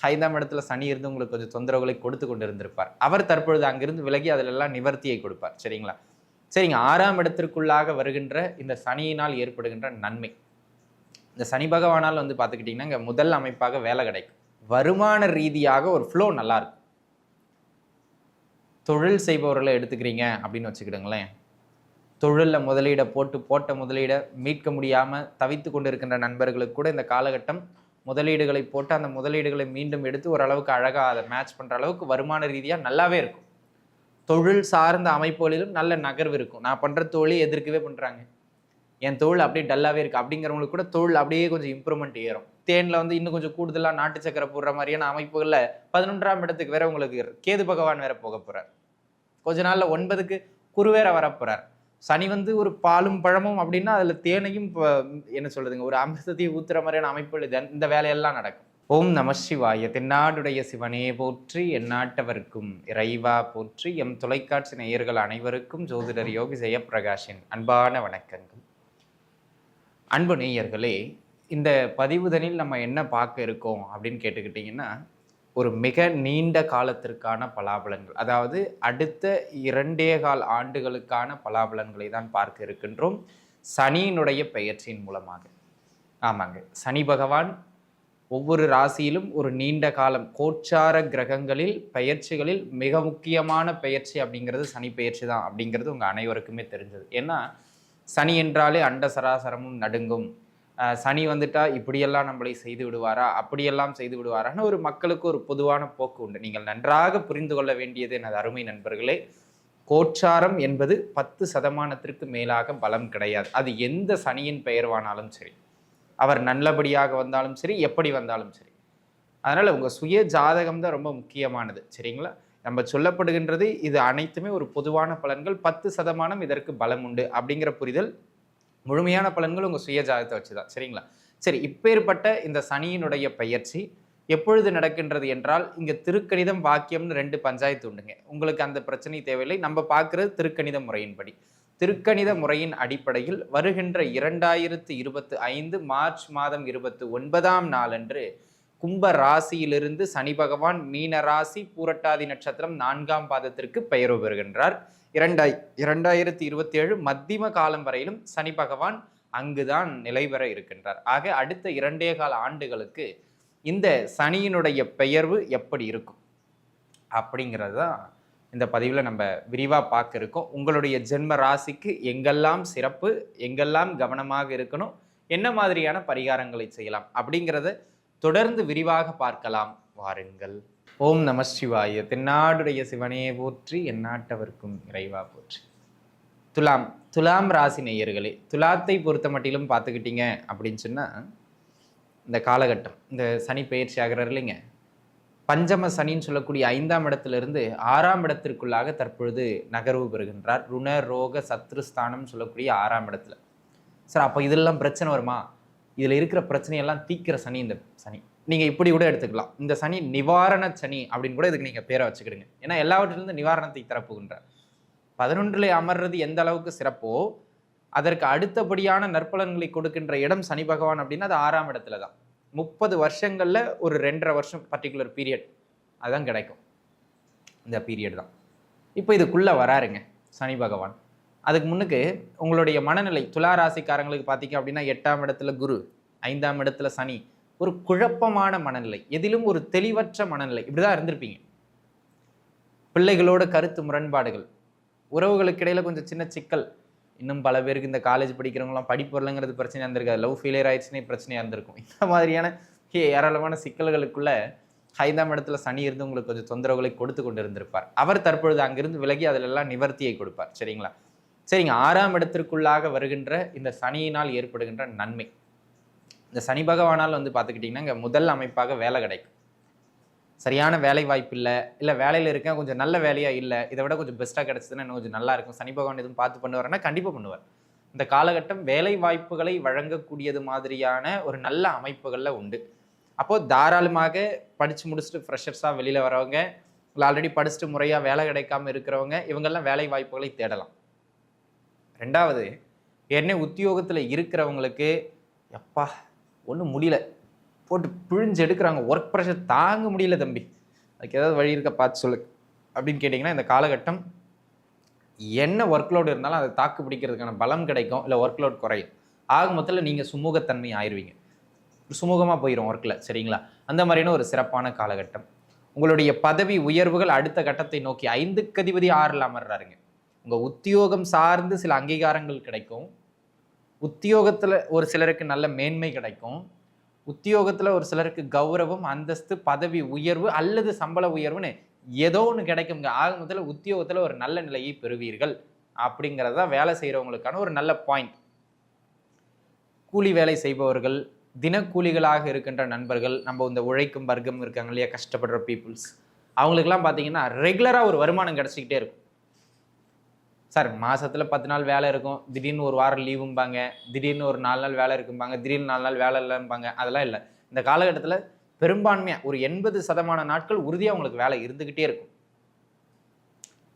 ஐந்தாம் இடத்துல சனி இருந்து உங்களுக்கு கொஞ்சம் தொந்தரவுகளை கொடுத்து கொண்டு இருந்திருப்பார் அவர் தற்பொழுது அங்கிருந்து விலகி அதிலெல்லாம் நிவர்த்தியை கொடுப்பார். சரிங்களா? சரிங்க. ஆறாம் இடத்திற்குள்ளாக வருகின்ற இந்த சனியினால் ஏற்படுகின்ற நன்மை. இந்த சனி பகவானால் வந்து பார்த்துக்கிட்டிங்கன்னா இங்கே முதல் அமைப்பாக வேலை கிடைக்கும். வருமான ரீதியாக ஒரு ஃப்ளோ நல்லாயிருக்கும் தொழில் செய்பவர்களை எடுத்துக்கிறீங்க அப்படின்னு வச்சுக்கிடுங்களேன். தொழிலில் முதலீடை போட்டு போட்ட முதலீடை மீட்க முடியாமல் தவித்து கொண்டு இருக்கின்ற நண்பர்களுக்கு கூட இந்த காலகட்டம் முதலீடுகளை போட்டு அந்த முதலீடுகளை மீண்டும் எடுத்து ஓரளவுக்கு அழகாக அதை மேட்ச் பண்ணுற அளவுக்கு வருமான ரீதியாக நல்லாவே இருக்கும். தொழில் சார்ந்த அமைப்புகளிலும் நல்ல நகர்வு இருக்கும். நான் பண்ணுற தொழில் எதிர்க்கவே பண்ணுறாங்க என் தொழில் அப்படியே டல்லாகவே இருக்குது அப்படிங்கிறவங்களுக்கு கூட தொழில் அப்படியே கொஞ்சம் இம்ப்ரூவ்மெண்ட் ஏறும். தேனில் வந்து இன்னும் கொஞ்சம் கூடுதலாக நாட்டு சக்கரை போடுற மாதிரியான அமைப்புகளில் பதினொன்றாம் இடத்துக்கு வேற உங்களுக்கு கேது பகவான் வேற போக போகிறார் கொஞ்ச நாளில் ஒன்பதுக்கு குருவேர வரப்போகிறார் சனி வந்து ஒரு பாலும் பழமும் அப்படின்னா அதில் தேனையும் இப்போ என்ன சொல்கிறதுங்க ஒரு அமிர்தத்தையும் ஊத்துற மாதிரியான அமைப்புகள் இது இந்த வேலையெல்லாம் நடக்கும். ஓம் நம சிவாய தென்னாடுடைய சிவனே போற்றி எந்நாட்டவர்க்கும் இறைவா போற்றி எம் தொலைக்காட்சி நேயர்கள் அனைவருக்கும் ஜோதிடர் யோகி ஜெயப்பிரகாஷின் அன்பான வணக்கங்கள். அன்பு நேயர்களே இந்த பதிவுதனில் நம்ம என்ன பார்க்க இருக்கோம் அப்படின்னு கேட்டுக்கிட்டிங்கன்னா ஒரு மிக நீண்ட காலத்திற்கான பலாபலன்கள். அதாவது அடுத்த இரண்டே கால் ஆண்டுகளுக்கான பலாபலன்களை தான் பார்க்க இருக்கின்றோம். சனியினுடைய பெயர்ச்சியின் மூலமாக. ஆமாங்க. சனி பகவான் ஒவ்வொரு ராசியிலும் ஒரு நீண்ட காலம் கோச்சார கிரகங்களில் பெயர்ச்சிகளில் மிக முக்கியமான பெயர்ச்சி அப்படிங்கிறது சனி பெயர்ச்சி தான் அப்படிங்கிறது உங்கள் அனைவருக்குமே தெரிஞ்சது. ஏன்னா சனி என்றாலே அண்ட சராசரமும் நடுங்கும். சனி வந்துட்டா இப்படியெல்லாம் நம்மளை செய்து விடுவாரா? அப்படியெல்லாம் செய்து விடுவாரான்னு ஒரு மக்களுக்கு ஒரு பொதுவான போக்கு உண்டு. நீங்கள் நன்றாக புரிந்து கொள்ள வேண்டியது எனது அருமை நண்பர்களே கோச்சாரம் என்பது பத்து சதமானத்திற்கு மேலாக பலம் கிடையாது. அது எந்த சனியின் பெயர்வானாலும் சரி அவர் நல்லபடியாக வந்தாலும் சரி எப்படி வந்தாலும் சரி. அதனால் உங்கள் சுய ஜாதகம் தான் ரொம்ப முக்கியமானது. சரிங்களா? நம்ம சொல்லப்படுகின்றது இது அனைத்துமே ஒரு பொதுவான பலன்கள் பத்து சதமானம் இதற்கு பலம் உண்டு அப்படிங்கிற புரிதல் முழுமையான பலன்கள் உங்கள் சுய ஜாதகத்தை வச்சு தான் சரிங்களா? சரி இப்பேற்பட்ட இந்த சனியினுடைய பயிற்சி எப்பொழுது நடக்கின்றது என்றால் இங்கே திருக்கணிதம் வாக்கியம்னு ரெண்டு பஞ்சாயத்து உண்டுங்க. உங்களுக்கு அந்த பிரச்சனை தேவையில்லை. நம்ம பார்க்குறது திருக்கணித முறையின்படி. திருக்கணித முறையின் அடிப்படையில் வருகின்ற இரண்டாயிரத்து இருபத்து ஐந்து மார்ச் மாதம் இருபத்து ஒன்பதாம் நாளன்று கும்ப ராசியிலிருந்து சனி பகவான் மீன ராசி பூரட்டாதி நட்சத்திரம் நான்காம் பாதத்திற்கு பெயர்வு பெறுகின்றார். இரண்டாய் இரண்டாயிரத்தி இருபத்தி ஏழு மத்தியம காலம் வரையிலும் சனி பகவான் அங்குதான் நிலை பெற இருக்கின்றார். ஆக அடுத்த இரண்டே கால ஆண்டுகளுக்கு இந்த சனியினுடைய பெயர்வு எப்படி இருக்கும்? அப்படிங்கிறது தான் இந்த பதிவில் நம்ம விரிவாக பார்க்க இருக்கோம். உங்களுடைய ஜென்ம ராசிக்கு எங்கெல்லாம் சிறப்பு எங்கெல்லாம் கவனமாக இருக்கணும் என்ன மாதிரியான பரிகாரங்களை செய்யலாம் அப்படிங்கிறத தொடர்ந்து விரிவாக பார்க்கலாம். வாருங்கள். ஓம் நம சிவாய. தென்னாடுடைய சிவனே போற்றி எந்நாட்டவர்க்கும் இறைவா போற்றி. துலாம் துலாம் ராசி நேயர்களே துலாத்தை பொறுத்த மட்டிலும் பார்த்துக்கிட்டீங்க அப்படின்னு சொன்னால் இந்த காலகட்டம் இந்த சனி பயிற்சி ஆகிறார் இல்லைங்க. பஞ்சம சனின்னு சொல்லக்கூடிய ஐந்தாம் இடத்திலிருந்து ஆறாம் இடத்திற்குள்ளாக தற்பொழுது நகர்வு பெறுகின்றார். ருண ரோக சத்ருஸ்தானம் சொல்லக்கூடிய ஆறாம் இடத்துல. சார் அப்போ இதெல்லாம் பிரச்சனை வருமா? இதில் இருக்கிற பிரச்சனையெல்லாம் தீக்கிற சனி இந்த சனி. நீங்கள் இப்படி கூட எடுத்துக்கலாம். இந்த சனி நிவாரண சனி அப்படின்னு கூட இதுக்கு நீங்கள் பேரை வச்சுக்கிடுங்க. ஏன்னா எல்லாவற்றிலிருந்து நிவாரணத்தை தரப்புகின்ற பதினொன்றில் அமர்றது எந்த அளவுக்கு சிறப்போ அதற்கு அடுத்தபடியான நற்பலன்களை கொடுக்கின்ற இடம் சனி பகவான் அப்படின்னா அது ஆறாம் இடத்துல தான். முப்பது வருஷங்களில் ஒரு ரெண்டரை வருஷம் பர்டிகுலர் பீரியட் அதுதான் கிடைக்கும். இந்த பீரியட் தான். இப்போ இதுக்குள்ளே வராருங்க சனி பகவான். அதுக்கு முன்னுக்கு உங்களுடைய மனநிலை துலா ராசிக்காரங்களுக்கு பார்த்தீங்க அப்படின்னா எட்டாம் இடத்துல குரு ஐந்தாம் இடத்துல சனி ஒரு குழப்பமான மனநிலை எதிலும் ஒரு தெளிவற்ற மனநிலை. இப்படி தான் இருந்திருப்பீங்க. பிள்ளைகளோட கருத்து முரண்பாடுகள். உறவுகளுக்கு இடையில கொஞ்சம் சின்ன சிக்கல். இன்னும் பல பேருக்கு இந்த காலேஜ் படிக்கிறவங்களாம் படிப்பு வரலங்கிறது பிரச்சனையாக இருந்திருக்காது. லவ் ஃபெயிலியர் ஆயிடுச்சுனே பிரச்சனையாக இருந்திருக்கும். இந்த மாதிரியான ஹே, ஏராளமான சிக்கல்களுக்குள்ள ஐந்தாம் இடத்துல சனி இருந்து உங்களுக்கு கொஞ்சம் தொந்தரவுகளை கொடுத்து கொண்டு இருந்திருப்பார் அவர் தற்பொழுது அங்கிருந்து விலகி அதிலெல்லாம் நிவர்த்தியை கொடுப்பார். சரிங்களா? சரிங்க ஆறாம் இடத்திற்குள்ளாக வருகின்ற இந்த சனியினால் ஏற்படுகின்ற நன்மை. இந்த சனி பகவானால் வந்து பார்த்துக்கிட்டிங்கன்னா இங்கே முதல் அமைப்பாக வேலை கிடைக்கும். சரியான வேலை வாய்ப்பு இல்லை இல்லை வேலையில் இருக்கேன் கொஞ்சம் நல்ல வேலையாக இல்லை இதை விட கொஞ்சம் பெஸ்ட்டாக கிடச்சதுன்னா இன்னும் கொஞ்சம் நல்லா இருக்கும். சனி பகவான் எதுவும் பார்த்து பண்ணுவாருன்னா கண்டிப்பாக பண்ணுவார். இந்த காலகட்டம் வேலை வாய்ப்புகளை வழங்கக்கூடியது மாதிரியான ஒரு நல்ல அமைப்புகளில் உண்டு. அப்போது தாராளமாக படித்து முடிச்சுட்டு ஃப்ரெஷர்ஸாக வெளியில் வரவங்க இல்லை ஆல்ரெடி படிச்சுட்டு முறையாக வேலை கிடைக்காம இருக்கிறவங்க இவங்கெல்லாம் வேலை வாய்ப்புகளை தேடலாம். ரெண்டாவது ஏற்கனவே உத்தியோகத்தில் இருக்கிறவங்களுக்கு எப்பா ஒன்றும் முடியல. போட்டு பிழிஞ்சு எடுக்கிறாங்க. ஒர்க் ப்ரெஷர் தாங்க முடியல தம்பி. அதுக்கு ஏதாவது வழி இருக்க? பார்த்து சொல்லு. அப்படின்னு கேட்டிங்கன்னா இந்த காலகட்டம் என்ன ஒர்க் லோடு இருந்தாலும் அதை தாக்கு பிடிக்கிறதுக்கான பலம் கிடைக்கும். இல்லை ஒர்க் லோட் குறையும். ஆக மொத்தத்தில் நீங்கள் சுமூகத்தன்மை ஆயிடுவீங்க சுமூகமாக போயிடும் ஒர்க்கில் சரிங்களா? அந்த மாதிரியான ஒரு சிறப்பான காலகட்டம். உங்களுடைய பதவி உயர்வுகள் அடுத்த கட்டத்தை நோக்கி ஐந்துக்கு அதிபதி ஆறில் அமர்றாருங்க. உங்கள் உத்தியோகம் சார்ந்து சில அங்கீகாரங்கள் கிடைக்கும். உத்தியோகத்தில் ஒரு சிலருக்கு நல்ல மேன்மை கிடைக்கும். உத்தியோகத்தில் ஒரு சிலருக்கு கௌரவம் அந்தஸ்து பதவி உயர்வு அல்லது சம்பள உயர்வுன்னு ஏதோ ஒன்று கிடைக்குங்க ஆக முதல்ல உத்தியோகத்தில் ஒரு நல்ல நிலையை பெறுவீர்கள். அப்படிங்கிறது தான் வேலை செய்கிறவங்களுக்கான ஒரு நல்ல பாயிண்ட். கூலி வேலை செய்பவர்கள் தினக்கூலிகளாக இருக்கின்ற நண்பர்கள் நம்ம இந்த உழைக்கும் வர்க்கம் இருக்காங்க இல்லையா கஷ்டப்படுற பீப்புள்ஸ் அவங்களுக்கெல்லாம் பார்த்தீங்கன்னா ரெகுலராக ஒரு வருமானம் கிடச்சிக்கிட்டே இருக்கும். சார் மாதத்தில் பத்து நாள் வேலை இருக்கும். திடீர்னு ஒரு வாரம் லீவும்பாங்க திடீர்னு ஒரு நாலு நாள் வேலை இருக்கும்பாங்க. திடீர்னு நாலு நாள் வேலை இல்லைம்பாங்க. அதெல்லாம் இல்லை. இந்த காலகட்டத்தில் பெரும்பான்மையாக ஒரு எண்பது சதமான நாட்கள் உறுதியாக உங்களுக்கு வேலை இருந்துக்கிட்டே இருக்கும்.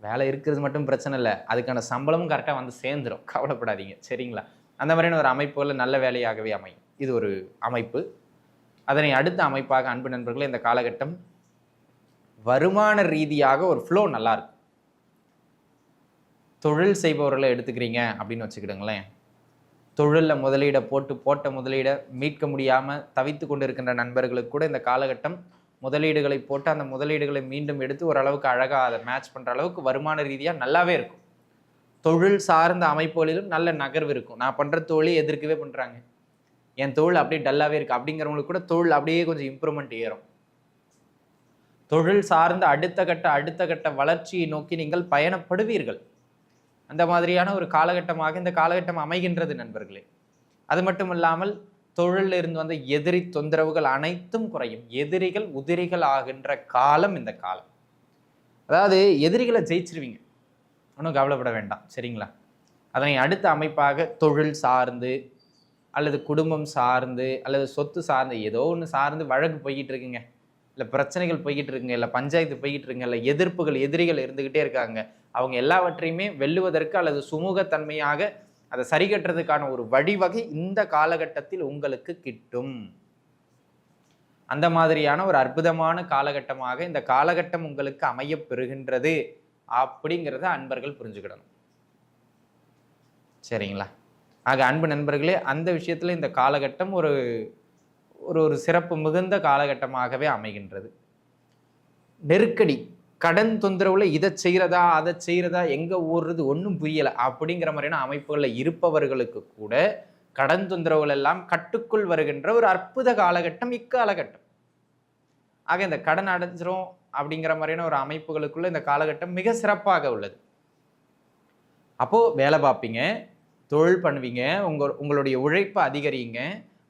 வேலை இருக்கிறது மட்டும் பிரச்சனை இல்லை. அதுக்கான சம்பளமும் கரெக்டாக வந்து சேர்ந்துடும் கவலைப்படாதீங்க. சரிங்களா? அந்த மாதிரியான ஒரு அமைப்புகளில் நல்ல வேலையாகவே அமையும். இது ஒரு அமைப்பு. அதனை அடுத்த அமைப்பாக அன்பு நண்பர்களே இந்த காலகட்டம் வருமான ரீதியாக ஒரு ஃப்ளோ நல்லாயிருக்கும் தொழில் செய்பவர்களை எடுத்துக்கிறீங்க அப்படின்னு வச்சுக்கிடுங்களேன். தொழிலில் முதலீடை போட்டு போட்ட முதலீடை மீட்க முடியாமல் தவித்து கொண்டு இருக்கின்ற நண்பர்களுக்கு கூட இந்த காலகட்டம் முதலீடுகளை போட்டு அந்த முதலீடுகளை மீண்டும் எடுத்து ஓரளவுக்கு அழகாக அதை மேட்ச் பண்ணுற அளவுக்கு வருமான ரீதியாக நல்லாவே இருக்கும். தொழில் சார்ந்த அமைப்புகளிலும் நல்ல நகர்வு இருக்கும். நான் பண்ணுற தொழில் எதிர்க்கவே பண்ணுறாங்க என் தொழில் அப்படியே டல்லாகவே இருக்குது அப்படிங்கிறவங்களுக்கு கூட தொழில் அப்படியே கொஞ்சம் இம்ப்ரூவ்மெண்ட் ஏறும். தொழில் சார்ந்த அடுத்த கட்ட அடுத்த கட்ட வளர்ச்சியை நோக்கி நீங்கள் பயணப்படுவீர்கள். அந்த மாதிரியான ஒரு காலகட்டமாக இந்த காலகட்டம் அமைகின்றது நண்பர்களே. அது மட்டும் இல்லாமல் தொழிலில் இருந்து வந்த எதிரி தொந்தரவுகள் அனைத்தும் குறையும். எதிரிகள் உதிரிகள் ஆகின்ற காலம் இந்த காலம். அதாவது எதிரிகளை ஜெயிச்சிருவீங்க. ஒன்றும் கவலைப்பட வேண்டாம். சரிங்களா? அதனை அடுத்த அமைப்பாக தொழில் சார்ந்து அல்லது குடும்பம் சார்ந்து அல்லது சொத்து சார்ந்து ஏதோ ஒன்று சார்ந்து வழக்கு போய்கிட்டு இருக்குங்க. இல்லை பிரச்சனைகள் போய்கிட்டு இருக்குங்க. இல்லை பஞ்சாயத்து போய்கிட்டு இருக்குங்க. இல்லை எதிர்ப்புகள் எதிரிகள் இருந்துக்கிட்டே இருக்காங்க. அவங்க எல்லாவற்றையுமே வெல்லுவதற்கு அல்லது சுமூகத்தன்மையாக அதை சரிகட்டுறதுக்கான ஒரு வழிவகை இந்த காலகட்டத்தில் உங்களுக்கு கிட்டும். அந்த மாதிரியான ஒரு அற்புதமான காலகட்டமாக இந்த காலகட்டம் உங்களுக்கு அமைய பெறுகின்றது அப்படிங்கிறத அன்பர்கள் புரிஞ்சுக்கிடணும். சரிங்களா? ஆக அன்பு நண்பர்களே அந்த விஷயத்தில் இந்த காலகட்டம் ஒரு ஒரு ஒரு சிறப்பு மிகுந்த காலகட்டமாகவே அமைகின்றது. நெருக்கடி. கடன் தொந்தரவுல இதை செய்கிறதா அதை செய்கிறதா எங்கே ஓடுறது ஒன்றும் புரியலை. அப்படிங்கிற மாதிரியான அமைப்புகளில் இருப்பவர்களுக்கு கூட கடன் தொந்தரவுகள் எல்லாம் கட்டுக்குள் வருகின்ற ஒரு அற்புத காலகட்டம் இக்காலகட்டம் ஆக இந்த கடன் அடைஞ்சிரும் அப்படிங்கிற மாதிரியான ஒரு அமைப்புகளுக்குள்ள இந்த காலகட்டம் மிக சிறப்பாக உள்ளது. அப்போது வேலை பார்ப்பீங்க தொழில் பண்ணுவீங்க உங்கள் உங்களுடைய உழைப்பை அதிகரிங்க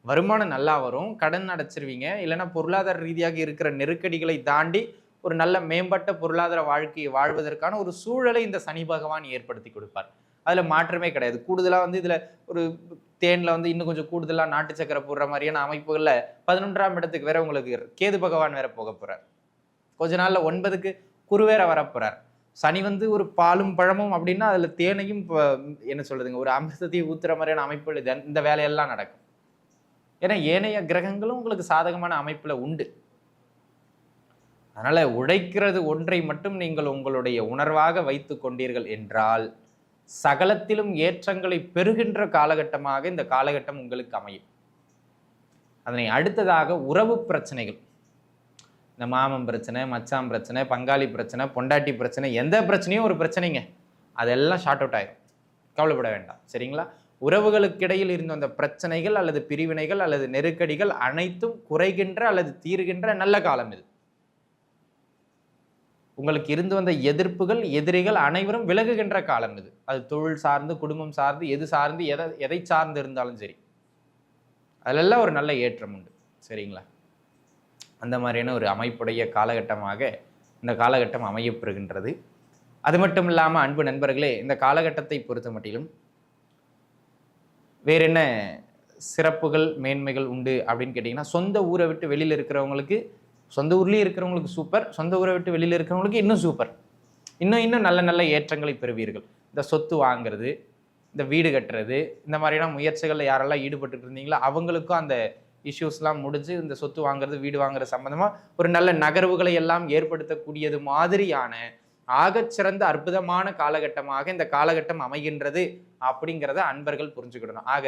வருமானம் நல்லா வரும் கடன் அடைச்சிருவீங்க இல்லைன்னா பொருளாதார ரீதியாக இருக்கிற நெருக்கடிகளை தாண்டி ஒரு நல்ல மேம்பட்ட பொருளாதார வாழ்க்கையை வாழ்வதற்கான ஒரு சூழலை இந்த சனி பகவான் ஏற்படுத்தி கொடுப்பார். அதில் மாற்றமே கிடையாது. கூடுதலாக வந்து இதில் ஒரு தேனில் வந்து இன்னும் கொஞ்சம் கூடுதலாக நாட்டு சக்கரை போடுற மாதிரியான அமைப்புகளில் பதினொன்றாம் இடத்துக்கு வேற உங்களுக்கு கேது பகவான் வேற போக போகிறார் கொஞ்ச நாளில் ஒன்பதுக்கு குரு வேற வரப்போகிறார் சனி வந்து ஒரு பாலும் பழமும் அப்படின்னா அதில் தேனையும் இப்போ என்ன சொல்கிறதுங்க ஒரு அமிர்தத்தையும் ஊத்துற மாதிரியான அமைப்புகள் இது- இந்த வேலையெல்லாம் நடக்கும். ஏன்னா ஏனைய கிரகங்களும் உங்களுக்கு சாதகமான அமைப்பில் உண்டு. அதனால் உழைக்கிறது ஒன்றை மட்டும் நீங்கள் உங்களுடைய உணர்வாக வைத்து கொண்டீர்கள் என்றால் சகலத்திலும் ஏற்றங்களை பெறுகின்ற காலகட்டமாக இந்த காலகட்டம் உங்களுக்கு அமையும். அதனை அடுத்ததாக உறவு பிரச்சனைகள். இந்த மாமன் பிரச்சனை மச்சான் பிரச்சனை பங்காளி பிரச்சனை பொண்டாட்டி பிரச்சனை எந்த பிரச்சனையும் ஒரு பிரச்சனைங்க. அதெல்லாம் ஷார்ட் அவுட் ஆகிடும் கவலைப்பட வேண்டாம். சரிங்களா? உறவுகளுக்கிடையில் இருந்த அந்த பிரச்சனைகள் அல்லது பிரிவினைகள் அல்லது நெருக்கடிகள் அனைத்தும் குறைகின்ற அல்லது தீர்கின்ற நல்ல காலம் இது. உங்களுக்கு இருந்து வந்த எதிர்ப்புகள் எதிரிகள் அனைவரும் விலகுகின்ற காலம் இது. அது தொழில் சார்ந்து குடும்பம் சார்ந்து எது சார்ந்து எதை எதை சார்ந்து இருந்தாலும் சரி. அதிலெல்லாம் ஒரு நல்ல ஏற்றம் உண்டு. சரிங்களா? அந்த மாதிரியான ஒரு அமைப்புடைய காலகட்டமாக இந்த காலகட்டம் அமையப்பெறுகின்றது. அது மட்டும் இல்லாமல் அன்பு நண்பர்களே இந்த காலகட்டத்தை பொறுத்த மட்டிலும் வேற என்ன சிறப்புகள் மேன்மைகள் உண்டு அப்படின்னு கேட்டிங்கன்னா சொந்த ஊரை விட்டு வெளியில் இருக்கிறவங்களுக்கு சொந்த ஊர்லேயே இருக்கிறவங்களுக்கு சூப்பர் சொந்த ஊரை விட்டு வெளியில் இருக்கிறவங்களுக்கு இன்னும் சூப்பர் இன்னும் இன்னும் நல்ல நல்ல ஏற்றங்களை பெறுவீர்கள். இந்த சொத்து வாங்குறது இந்த வீடு கட்டுறது இந்த மாதிரியான முயற்சிகளில் யாரெல்லாம் ஈடுபட்டு இருந்தீங்களோ அவங்களுக்கும் அந்த இஷ்யூஸ்லாம் முடிஞ்சு இந்த சொத்து வாங்குறது வீடு வாங்குறது சம்மந்தமாக ஒரு நல்ல நகர்வுகளை எல்லாம் ஏற்படுத்தக்கூடியது மாதிரியான ஆகச்சிறந்த அற்புதமான காலகட்டமாக இந்த காலகட்டம் அமைகின்றது அப்படிங்கிறத அன்பர்கள் புரிஞ்சுக்கிடணும். ஆக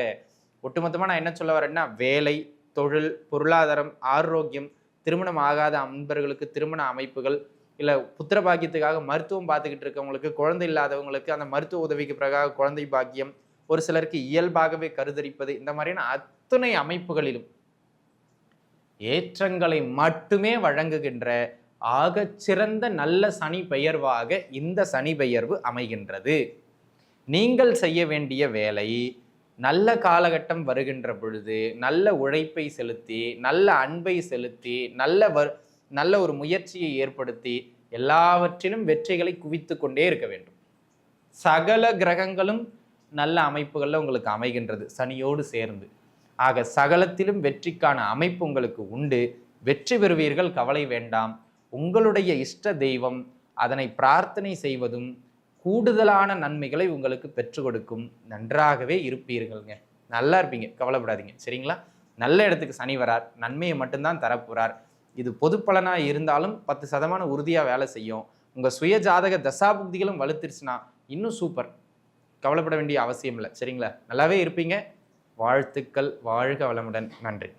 ஒட்டுமொத்தமாக நான் என்ன சொல்ல வரேன்னா வேலை தொழில் பொருளாதாரம் ஆரோக்கியம் திருமணம் ஆகாத அன்பர்களுக்கு திருமண அமைப்புகள் இல்லை புத்திர பாக்கியத்துக்காக மருத்துவம் பார்த்துக்கிட்டு இருக்கவங்களுக்கு குழந்தை இல்லாதவங்களுக்கு அந்த மருத்துவ உதவிக்கு பிறகாக குழந்தை பாக்கியம் ஒரு சிலருக்கு இயல்பாகவே கருதரிப்பது இந்த மாதிரியான அத்தனை அமைப்புகளிலும் ஏற்றங்களை மட்டுமே வழங்குகின்ற ஆகச்சிறந்த நல்ல சனி பெயர்வாக இந்த சனி பெயர்வு அமைகின்றது. நீங்கள் செய்ய வேண்டிய வேலை நல்ல காலகட்டம் வருகின்ற பொழுது நல்ல உழைப்பை செலுத்தி நல்ல அன்பை செலுத்தி நல்ல வர் நல்ல ஒரு முயற்சியை ஏற்படுத்தி எல்லாவற்றிலும் வெற்றிகளை குவித்து கொண்டே இருக்க வேண்டும். சகல கிரகங்களும் நல்ல அமைப்புகளில் உங்களுக்கு அமைகின்றது சனியோடு சேர்ந்து. ஆக சகலத்திலும் வெற்றிக்கான அமைப்பு உங்களுக்கு உண்டு. வெற்றி பெறுவீர்கள் கவலை வேண்டாம். உங்களுடைய இஷ்ட தெய்வம் அதனை பிரார்த்தனை செய்வதும் கூடுதலான நன்மைகளை உங்களுக்கு பெற்றுக் கொடுக்கும். நன்றாகவே இருப்பீர்கள்ங்க. நல்லா இருப்பீங்க. கவலைப்படாதீங்க. சரிங்களா? நல்ல இடத்துக்கு சனி வரார். நன்மையை மட்டும்தான் தரப்போகிறார் இது பொதுப்பலனாக இருந்தாலும் பத்து சதமானம் உறுதியாக வேலை செய்யும். உங்கள் சுய ஜாதக தசாபுக்திகளும் வலுத்துருச்சுன்னா இன்னும் சூப்பர். கவலைப்பட வேண்டிய அவசியம் இல்லை. சரிங்களா? நல்லாவே இருப்பீங்க. வாழ்த்துக்கள். வாழ்க வளமுடன். நன்றி.